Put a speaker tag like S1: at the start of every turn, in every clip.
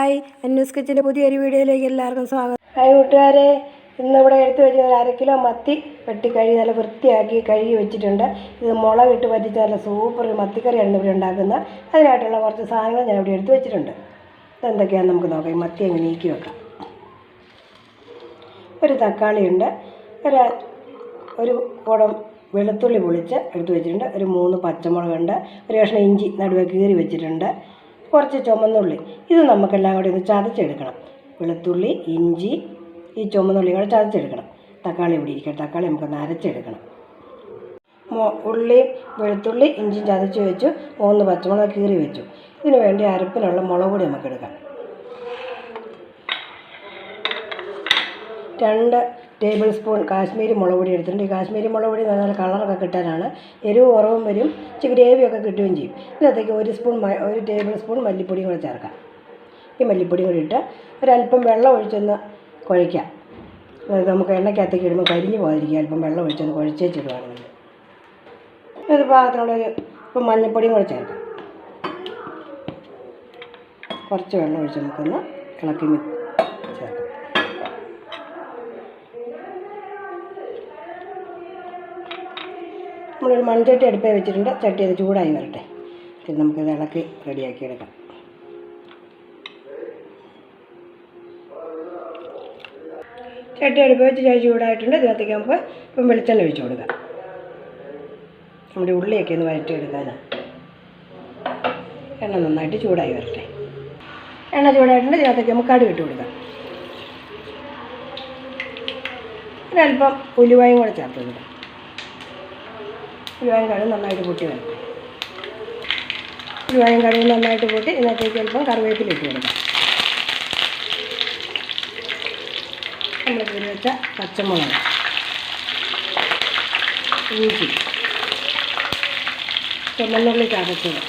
S1: Hi അന്യൂസ് കിച്ചന്റെ പുതിയൊരു വീഡിയോയിലേക്ക് എല്ലാവർക്കും സ്വാഗതം. ഹായ് കൂട്ടുകാരെ ഇന്നിവിടെ എടുത്തു വെച്ച ഒരു അര കിലോ മത്തി വെട്ടി കഴുകി നല്ല വൃത്തിയാക്കി കഴുകി വെച്ചിട്ടുണ്ട്. ഇത് മുളകിട്ട് പറ്റിച്ച നല്ല സൂപ്പർ മത്തിക്കറിയാണ് ഇവിടെ ഉണ്ടാക്കുന്നത്. അതിനായിട്ടുള്ള കുറച്ച് സാധനങ്ങൾ ഞാൻ ഇവിടെ എടുത്തു വെച്ചിട്ടുണ്ട്. ഇതെന്തൊക്കെയാണെന്ന് നമുക്ക് നോക്കാം. ഈ മത്തി അങ്ങ് നീക്കി വെക്കാം. ഒരു തക്കാളിയുണ്ട് ഒരു ഒരു കുടം വെളുത്തുള്ളി പൊളിച്ച് എടുത്തു വെച്ചിട്ടുണ്ട്. ഒരു മൂന്ന് പച്ചമുളകുണ്ട്. ഒരു കഷ്ണം ഇഞ്ചി നടുവെ കീറി വെച്ചിട്ടുണ്ട്. കുറച്ച് ചുമന്നുള്ളി. ഇത് നമുക്കെല്ലാം കൂടി ഒന്ന് ചതച്ചെടുക്കണം. വെളുത്തുള്ളി ഇഞ്ചി ഈ ചുമന്നുള്ളി കൂടെ ചതച്ചെടുക്കണം. തക്കാളി ഇവിടെ ഇരിക്കണം. തക്കാളി നമുക്കൊന്ന് അരച്ചെടുക്കണം. ഉള്ളി വെളുത്തുള്ളി ഇഞ്ചിയും ചതച്ച് വെച്ചു. മൂന്ന് പച്ചമുളക് കീറി വെച്ചു. ഇതിന് വേണ്ടി അരപ്പിനുള്ള മുളക് പൊടി നമുക്ക് എടുക്കാം രണ്ട് ടേബിൾ സ്പൂൺ കാശ്മീരി മുളക് പൊടി എടുത്തിട്ടുണ്ട്. ഈ കാശ്മീരി മുളക് പൊടി നല്ല കളറൊക്കെ കിട്ടാനാണ്. എരിവ് കുറവും വരും. ഇച്ചിരി ഗ്രേവിയൊക്കെ കിട്ടുകയും ചെയ്യും. ഇതിനകത്തേക്ക് ഒരു സ്പൂൺ ഒരു ടേബിൾ സ്പൂൺ മല്ലിപ്പൊടിയും കൂടെ ചേർക്കാം. ഈ മല്ലിപ്പൊടിയും കൂടി ഇട്ട് ഒരല്പം വെള്ളം ഒഴിച്ചൊന്ന് കുഴയ്ക്കാം. നമുക്ക് എണ്ണയ്ക്കകത്തേക്ക് ഇടുമ്പോൾ കരിഞ്ഞു പോകാതിരിക്കുക. അല്പം വെള്ളം ഒഴിച്ചൊന്ന് കുഴച്ചേച്ചിടുവാണെങ്കിൽ ഒരു പാകത്തിനുള്ളൊരു ഇപ്പം മഞ്ഞൾപ്പൊടിയും കൂടെ ചേർക്കാം. കുറച്ച് വെള്ളം ഒഴിച്ച് നമുക്കൊന്ന് ഇളക്കി മി- ചേർക്കാം നമ്മളൊരു മൺചട്ടി അടുപ്പേ വെച്ചിട്ടുണ്ട്. ചട്ടി അത് ചൂടായി വരട്ടെ. ഇത് നമുക്കത് ഇളക്കി റെഡിയാക്കി എടുക്കാം. ചട്ടി അടുപ്പ് വെച്ച് ചട്ടി ചൂടായിട്ടുണ്ട്. ഇതിനകത്തേക്ക് നമുക്ക് ഇപ്പം വെളിച്ചെണ്ണ ഒഴിച്ച് കൊടുക്കാം. നമ്മുടെ ഉള്ളിയൊക്കെ ഒന്ന് വഴറ്റിയെടുക്കാനാണ് എണ്ണ നന്നായിട്ട് ചൂടായി വരട്ടെ. എണ്ണ ചൂടായിട്ടുണ്ട്. ഇതിനകത്തേക്ക് നമുക്ക് കടുക് ഇട്ട് കൊടുക്കാം. അല്പം ഉലുവായും കൂടെ ചേർത്ത് കൊടുക്കാം. ഉലുവായും കടുക് നന്നായിട്ട് പൊട്ടി വേണം ഉലുവായും കടുക് നന്നായിട്ട് പൊട്ടി ഇതിനകത്തേക്ക് അല്പം കറിവേപ്പില ഇട്ട് കൊടുക്കാം. നമ്മൾ ഇതിൽ വെച്ച പച്ചമുളക് ഇഞ്ചി ചുമന്നുള്ളി ചതച്ചത്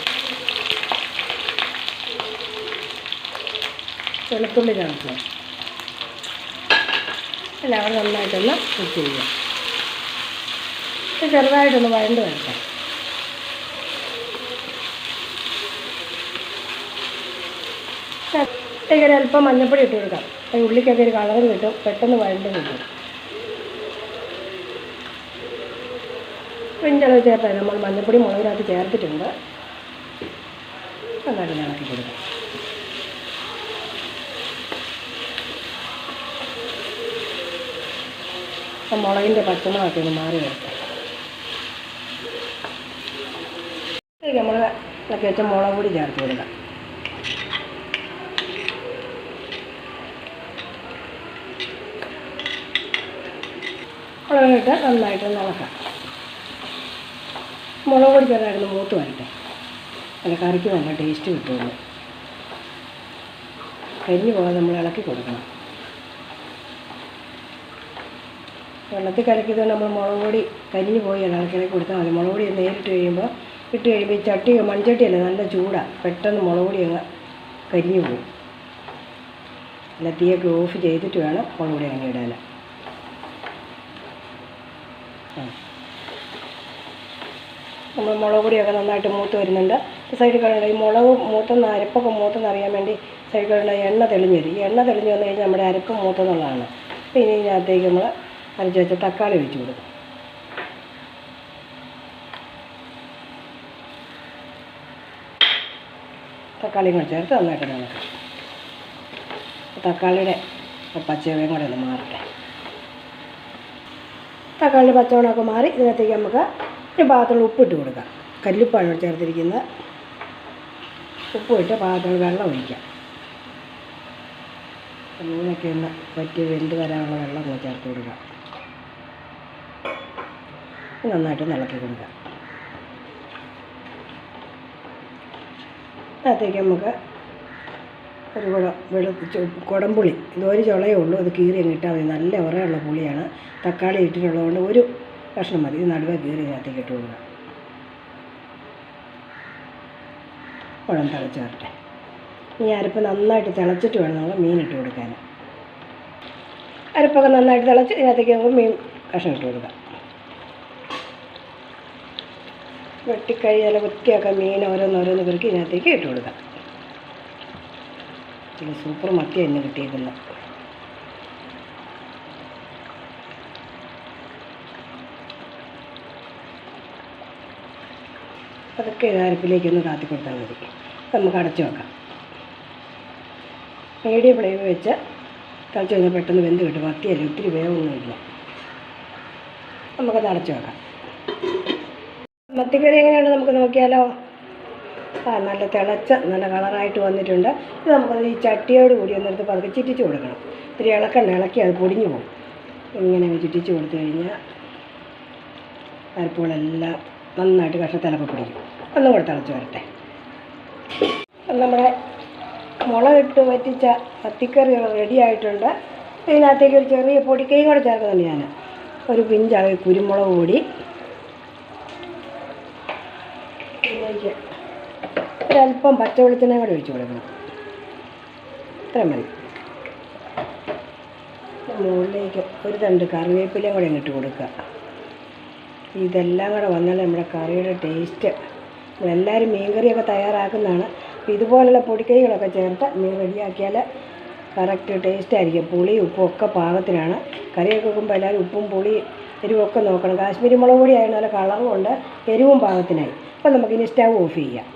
S1: വെളുത്തുള്ളി ചതച്ചത്. എല്ലാവരും നന്നായിട്ടൊന്ന് കുക്ക് ചെയ്യുക. ചെറുതായിട്ടൊന്ന് വഴണ്ട് വരട്ടെ. ഇങ്ങനെ അല്പം മഞ്ഞപ്പൊടി ഇട്ട് കൊടുക്കാം. അപ്പം ഉള്ളിക്കൊക്കെ ഒരു കളർ കിട്ടും. പെട്ടെന്ന് വഴണ്ട് കിട്ടും. പിന്നെ ചേർത്താൽ നമ്മൾ മഞ്ഞപ്പൊടി മുളകിനകത്ത് ചേർത്തിട്ടുണ്ട്. നന്നായിട്ട് ഇളക്കി കൊടുക്കാം. അപ്പം മുളകിന്റെ പച്ചമുളകൊക്കെ ഒന്ന് മാറി വരട്ടെ. ഇതിലേക്ക് നമ്മൾ ഇളക്കി വെച്ച മുളക് പൊടി ചേർത്ത് കൊടുക്കാം. മുളകിട്ട് നന്നായിട്ട് നിളക്കാം മുളക് പൊടി ചെറുതായിരുന്നു മൂത്ത് വരട്ടെ. അല്ല കറിക്ക് നല്ല ടേസ്റ്റ് കിട്ടുള്ളൂ. കരിഞ്ഞു പോകാതെ നമ്മൾ ഇളക്കി കൊടുക്കണം. വെള്ളത്തിൽ കലക്കിയത് നമ്മൾ മുളക് പൊടി കരിഞ്ഞു പോയി ഇളക്കി കൊടുത്താൽ മതി. മുളക് പൊടി നേരിട്ട് കഴിയുമ്പോൾ ഇട്ട് കഴിയുമ്പോൾ ഈ ചട്ടി മൺചട്ടിയല്ല? നല്ല ചൂടാണ് പെട്ടെന്ന് മുളക് പൊടി അങ്ങ് കരിഞ്ഞു പോകും. അല്ല തീയൊക്കെ ഓഫ് ചെയ്തിട്ട് വേണം മുളക് പൊടി അങ്ങ് ഇടാൻ. നമ്മൾ മുളക് പൊടിയൊക്കെ നന്നായിട്ട് മൂത്ത് വരുന്നുണ്ട്. സൈഡിൽ കളയണ്ട ഈ മുളക് മൂത്തെന്ന് അരപ്പൊക്കെ മൂത്തെന്ന് അറിയാൻ വേണ്ടി സൈഡിൽ കളയണ്ട എണ്ണ തെളിഞ്ഞ് വരും. ഈ എണ്ണ തെളിഞ്ഞ് വന്നു കഴിഞ്ഞാൽ നമ്മുടെ അരപ്പ് മൂത്തെന്നുള്ളതാണ്. പിന്നെ ഇതിനകത്തേക്ക് നമ്മൾ അരച്ച് വെച്ച തക്കാളി ഒഴിച്ച് കൊടുക്കും. തക്കാളിയും കൂടെ ചേർത്ത് നന്നായിട്ട് നമുക്ക് തക്കാളിയുടെ പച്ചവയും കൂടെ ഒന്ന് മാറട്ടെ. തക്കാളി പച്ചവണമൊക്കെ മാറി ഇതിനകത്തേക്ക് നമുക്ക് ഒരു പാത്രത്തിൽ ഉപ്പിട്ട് കൊടുക്കാം. കല്ലുപ്പാണ് ചേർത്തിരിക്കുന്ന ചേർത്തിരിക്കുന്നത്. ഉപ്പ് ഇട്ട് പാകത്തുള്ള വെള്ളം ഒഴിക്കാം. മീനൊക്കെ ഒന്ന് പറ്റി വെന്ത് വരാനുള്ള വെള്ളം ഒന്ന് ചേർത്ത് കൊടുക്കാം. നന്നായിട്ട് ഇളക്കി കൊടുക്കാം. അതിനകത്തേക്ക് നമുക്ക് ഒരു കുടം വെളു കുടംപുളി. ഇത് ഒരു ചുളയേ ഉള്ളൂ. അത് കീറി അങ്ങ് ഇട്ടാൽ മതി. നല്ല ഉറയുള്ള പുളിയാണ്. തക്കാളി ഇട്ടിട്ടുള്ളതുകൊണ്ട് ഒരു കഷ്ണം മതി. ഇത് നടുവേ കീറി ഇതിനകത്തേക്ക് ഇട്ട് കൊടുക്കുക. കുളം തിളച്ച് ഈ അരപ്പ് നന്നായിട്ട് തിളച്ചിട്ട് വേണം നമ്മൾ മീൻ ഇട്ട് കൊടുക്കാൻ. അരപ്പൊക്കെ നന്നായിട്ട് തിളച്ച് ഇതിനകത്തേക്ക് നമുക്ക് മീൻ കഷ്ണം ഇട്ട് കൊടുക്കാം. വെട്ടിക്കഴുകി നല്ല വൃത്തിയാക്കാൻ മീൻ ഓരോന്നോരോന്ന് പെറുക്കി ഇതിനകത്തേക്ക് ഇട്ട് കൊടുക്കാം. പിന്നെ സൂപ്പർ മത്തി തന്നെ കിട്ടിയേക്കുന്നത് അതൊക്കെ അരപ്പിലേക്ക് ഒന്ന് താത്തി കൊടുത്താൽ മതി. നമുക്ക് അടച്ചു വെക്കാം. മീഡിയം ഫ്ലെയിം വെച്ച് തിളച്ച് കഴിഞ്ഞാൽ പെട്ടെന്ന് വെന്ത് കിട്ടും. മത്തിയല്ലേ ഒത്തിരി വേവൊന്നുമില്ല. നമുക്കത് അടച്ചു വെക്കാം. മത്തിക്കറി എങ്ങനെയാണ് നമുക്ക് നോക്കിയാലോ? ആ നല്ല തിളച്ച നല്ല കളറായിട്ട് വന്നിട്ടുണ്ട്. ഇത് നമുക്കത് ഈ ചട്ടിയോട് കൂടി ഒന്നെടുത്ത് പതുക്കെ ചിറ്റിച്ച് കൊടുക്കണം. ഇത്തിരി ഇളക്കണ്ട ഇളക്കി അത് പൊടിഞ്ഞു പോകും. ഇങ്ങനെ ചുറ്റിച്ച് കൊടുത്തു കഴിഞ്ഞാൽ അരപ്പുകളെല്ലാം നന്നായിട്ട് കഷത്തിലൊക്കെ പിടിക്കും. ഒന്നും കൂടെ തിളച്ച് വരട്ടെ. നമ്മുടെ മുളകിട്ട് വറ്റിച്ച മത്തിക്കറി റെഡി ആയിട്ടുണ്ട്. ഇതിനകത്തേക്ക് ഒരു ചെറിയ പൊടിക്കൈ കൂടെ ചേർക്കുന്നുണ്ട് ഞാൻ ഒരു പിഞ്ചളവ് കുരുമുളക് പൊടി ഇതിലേക്ക് ഒരല്പം പച്ച വെളിച്ചെണ്ണ കൂടെ ഒഴിച്ചു കൊടുക്കണം. ഇത്രയും മതി. മുകളിലേക്ക് ഒരു തണ്ട് കറിവേപ്പിലയും കൂടെ ഇങ്ങോട്ട് കൊടുക്കുക. ഇതെല്ലാം കൂടെ വന്നാൽ നമ്മുടെ കറിയുടെ ടേസ്റ്റ് നമ്മളെല്ലാവരും മീൻകറിയൊക്കെ തയ്യാറാക്കുന്നതാണ്. അപ്പോൾ ഇതുപോലുള്ള പൊടിക്കൈകളൊക്കെ ചേർത്ത് മീൻ റെഡിയാക്കിയാൽ കറക്റ്റ് ടേസ്റ്റ് ആയിരിക്കും. പുളി ഉപ്പും ഒക്കെ പാകത്തിനാണ്. കറിയൊക്കെ വെക്കുമ്പോൾ എല്ലാവരും ഉപ്പും പുളി എരിവൊക്കെ നോക്കണം. കാശ്മീരി മുളക് പൊടി ആയതുകൊണ്ട് നല്ല കളറും ഉണ്ട്. എരിവും പാകത്തിനായി. അപ്പോൾ നമുക്കിനി സ്റ്റവ് ഓഫ് ചെയ്യാം.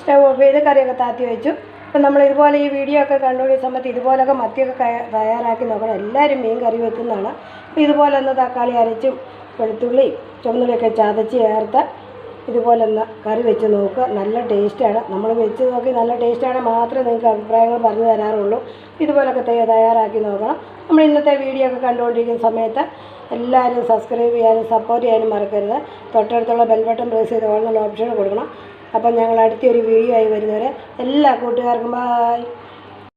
S1: സ്റ്റവ് ഓഫ് ചെയ്ത് കറിയൊക്കെ താത്തി വെച്ചു. അപ്പം നമ്മൾ ഇതുപോലെ ഈ വീഡിയോ ഒക്കെ കണ്ടുപിടിച്ച സമയത്ത് ഇതുപോലൊക്കെ മത്തിയൊക്കെ തയ്യാറാക്കി നോക്കണം. എല്ലാവരും മീൻ കറി വെക്കുന്നതാണ്. അപ്പോൾ ഇതുപോലെ ഒന്ന് തക്കാളി അരച്ചും വെളുത്തുള്ളി ചുവന്നുള്ളിയൊക്കെ ചതച്ച് ചേർത്ത് ഇതുപോലെ ഒന്ന് കറി വെച്ച് നോക്കുക. നല്ല ടേസ്റ്റാണ് നമ്മൾ വെച്ച് നോക്കി നല്ല ടേസ്റ്റാണ് മാത്രമേ നിങ്ങൾക്ക് അഭിപ്രായങ്ങൾ പറഞ്ഞു തരാറുള്ളൂ. ഇതുപോലൊക്കെ തയ്യ- തയ്യാറാക്കി നോക്കണം. നമ്മൾ ഇന്നത്തെ വീഡിയോ ഒക്കെ കണ്ടുകൊണ്ടിരിക്കുന്ന സമയത്ത് എല്ലാവരും സബ്സ്ക്രൈബ് ചെയ്യാനും സപ്പോർട്ട് ചെയ്യാനും മറക്കരുത്. തൊട്ടടുത്തുള്ള ബെൽബട്ടൺ പ്രസ് ചെയ്ത് ഓൺലൈൻ ഓപ്ഷൻ കൊടുക്കണം. അപ്പം ഞങ്ങൾ അടുത്തൊരു വീഡിയോ ആയി വരുന്നവരെ എല്ലാ കൂട്ടുകാർക്കും ബായ്